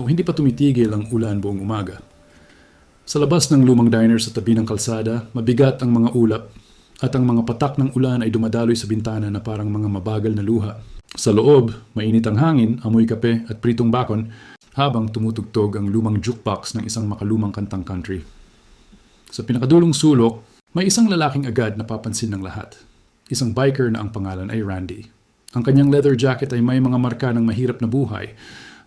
Nung hindi pa tumitigil ang ulan buong umaga. Sa labas ng lumang diner sa tabi ng kalsada, mabigat ang mga ulap at ang mga patak ng ulan ay dumadaloy sa bintana na parang mga mabagal na luha. Sa loob, mainit ang hangin, amoy kape at pritong bakon habang tumutugtog ang lumang jukebox ng isang makalumang kantang country. Sa pinakadulong sulok, may isang lalaking agad na papansin ng lahat. Isang biker na ang pangalan ay Randy. Ang kanyang leather jacket ay may mga marka ng mahirap na buhay,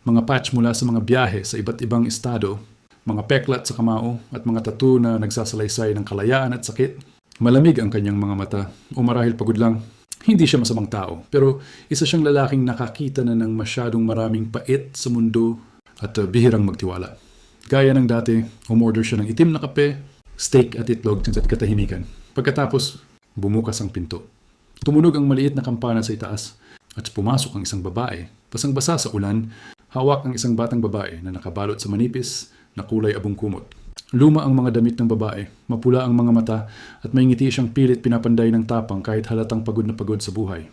mga patch mula sa mga biyahe sa iba't ibang estado, mga peklat sa kamao at mga tattoo na nagsasalaysay ng kalayaan at sakit. Malamig ang kanyang mga mata, o marahil pagod lang. Hindi siya masamang tao, pero isa siyang lalaking nakakita na ng masyadong maraming pait sa mundo at uh, bihirang magtiwala. Gaya ng dati, umorder siya ng itim na kape, steak at itlog at katahimikan. Pagkatapos, bumukas ang pinto. Tumunog ang maliit na kampana sa itaas at pumasok ang isang babae. Basang-basa sa ulan, hawak ang isang batang babae na nakabalot sa manipis na kulay abong kumot. Luma ang mga damit ng babae, mapula ang mga mata at may ngiti siyang pilit pinapanday ng tapang kahit halatang pagod na pagod sa buhay.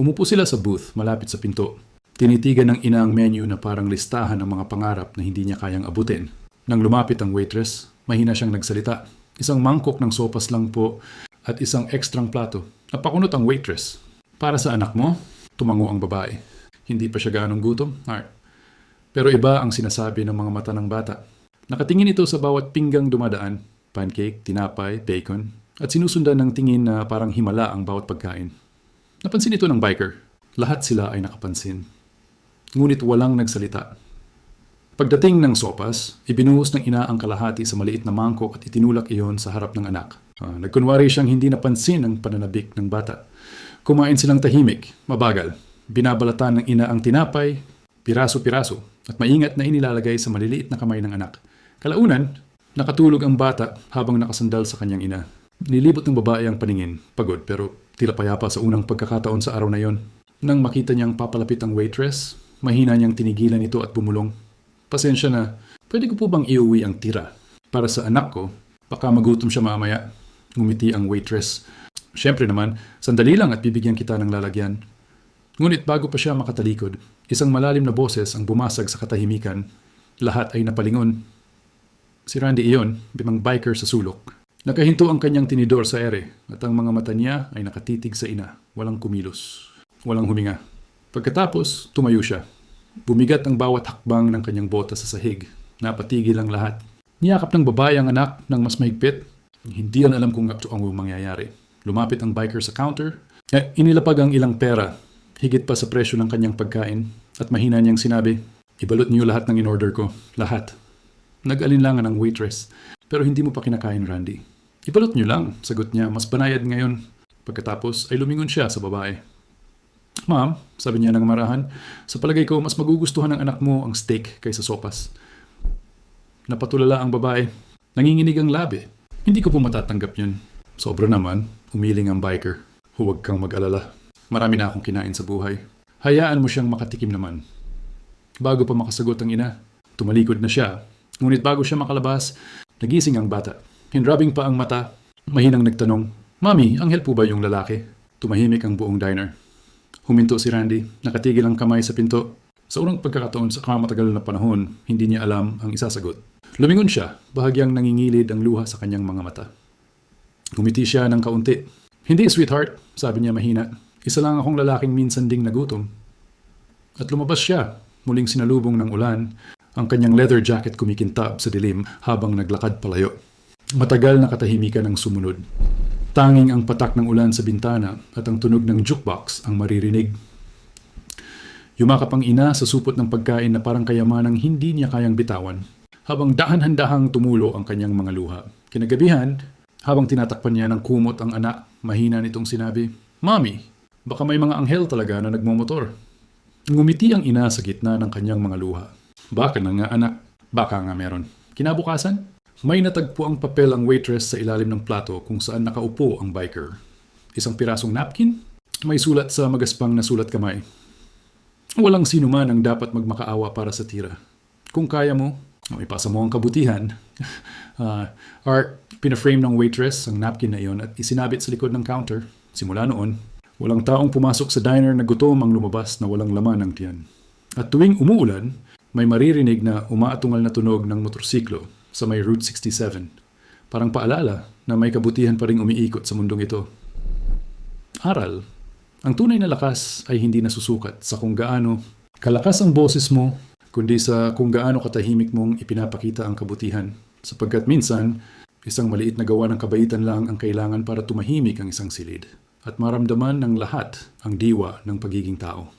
Umupo sila sa booth malapit sa pinto. Tinitigan ng ina ang menu na parang listahan ng mga pangarap na hindi niya kayang abutin. Nang lumapit ang waitress, mahina siyang nagsalita. Isang mangkok ng sopas lang po at isang ekstrang plato. Napakunot ang waitress. Para sa anak mo? Tumango ang babae. Hindi pa siya ganong gutom? Alright. Pero iba ang sinasabi ng mga mata ng bata. Nakatingin ito sa bawat pinggang dumadaan, pancake, tinapay, bacon, at sinusundan ng tingin na parang himala ang bawat pagkain. Napansin ito ng biker. Lahat sila ay nakapansin. Ngunit walang nagsalita. Pagdating ng sopas, ibinuhos ng ina ang kalahati sa maliit na mangkok at itinulak iyon sa harap ng anak. Ah, nagkunwari siyang hindi napansin ang pananabik ng bata. Kumain silang tahimik, mabagal. Binabalatan ng ina ang tinapay, piraso-piraso, at maingat na inilalagay sa maliliit na kamay ng anak. Kalaunan, nakatulog ang bata habang nakasandal sa kanyang ina. Nilibot ng babae ang paningin, pagod pero tila payapa sa unang pagkakataon sa araw na yon. Nang makita niyang papalapit ang waitress, mahina niyang tinigilan ito at bumulong. Pasensya na, pwede ko po bang iuwi ang tira? Para sa anak ko, baka magutom siya mamaya. Ngumiti ang waitress. Siyempre naman, sandali lang at bibigyan kita ng lalagyan. Ngunit bago pa siya makatalikod, isang malalim na boses ang bumasag sa katahimikan. Lahat ay napalingon. Si Randy iyon, bimang biker sa sulok. Nakahinto ang kanyang tinidor sa ere at ang mga mata niya ay nakatitig sa ina, walang kumilos, walang huminga. Pagkatapos, tumayo siya. Bumigat ang bawat hakbang ng kanyang bota sa sahig. Napatigil ang lahat. Niyakap ng babae ang anak ng mas mahigpit. Hindi yan alam kung ang mangyayari. Lumapit ang biker sa counter. Eh, inilapag ang ilang pera, higit pa sa presyo ng kanyang pagkain. At mahina niyang sinabi, Ibalot niyo lahat ng in-order ko. Lahat. Nag-alinlangan ang waitress. Pero hindi mo pa kinakain, Randy. Ibalot niyo lang, sagot niya. Mas banayad ngayon. Pagkatapos ay lumingon siya sa babae. Ma'am, sabi niya ng marahan, sa palagay ko mas magugustuhan ng anak mo ang steak kaysa sopas. Napatulala ang babae. Nanginginig ang labi. Hindi ko po matatanggap yun. Sobra naman, umiling ang biker. Huwag kang mag-alala. Marami na akong kinain sa buhay. Hayaan mo siyang makatikim naman. Bago pa makasagot ang ina, tumalikod na siya. Ngunit bago siya makalabas, nagising ang bata. Hinrabing pa ang mata, mahinang nagtanong, Mami, anghel po ba yung lalaki? Tumahimik ang buong diner. Huminto si Randy, nakatigil ang kamay sa pinto. Sa unang pagkakataon sa kamatagal na panahon, hindi niya alam ang isasagot. Lumingon siya, bahagyang nangingilid ang luha sa kanyang mga mata. Gumiti siya ng kaunti. Hindi, sweetheart, sabi niya mahina. Isa lang akong lalaking minsan ding nagutom. At lumabas siya, muling sinalubong ng ulan, ang kanyang leather jacket kumikintab sa dilim habang naglakad palayo. Matagal na katahimikan ang sumunod. Tanging ang patak ng ulan sa bintana at ang tunog ng jukebox ang maririnig. Yumakap ang ina sa supot ng pagkain na parang kayamanang hindi niya kayang bitawan, habang dahan-handahang tumulo ang kanyang mga luha. Kinagabihan, habang tinatakpan niya ng kumot ang anak, mahina nitong sinabi, Mami, baka may mga anghel talaga na nagmumotor. Ngumiti ang ina sa gitna ng kanyang mga luha. Baka na nga anak, baka nga meron. Kinabukasan, may natagpo ang papel ang waitress sa ilalim ng plato kung saan nakaupo ang biker. Isang pirasong napkin, may sulat sa magaspang na sulat kamay. Walang sino man ang dapat magmakaawa para sa tira. Kung kaya mo, ipasa mo ang kabutihan. uh, Art, pinaframe ng waitress ang napkin na iyon at isinabit sa likod ng counter. Simula noon, walang taong pumasok sa diner na gutom ang lumabas na walang laman ng tiyan. At tuwing umuulan, may maririnig na umaatungal na tunog ng motorsiklo sa may Route 67. Parang paalala na may kabutihan pa ring umiikot sa mundong ito. Aral, ang tunay na lakas ay hindi nasusukat sa kung gaano kalakas ang boses mo, kundi sa kung gaano katahimik mong ipinapakita ang kabutihan. Sapagkat minsan, isang maliit na gawa ng kabaitan lang ang kailangan para tumahimik ang isang silid at maramdaman ng lahat ang diwa ng pagiging tao.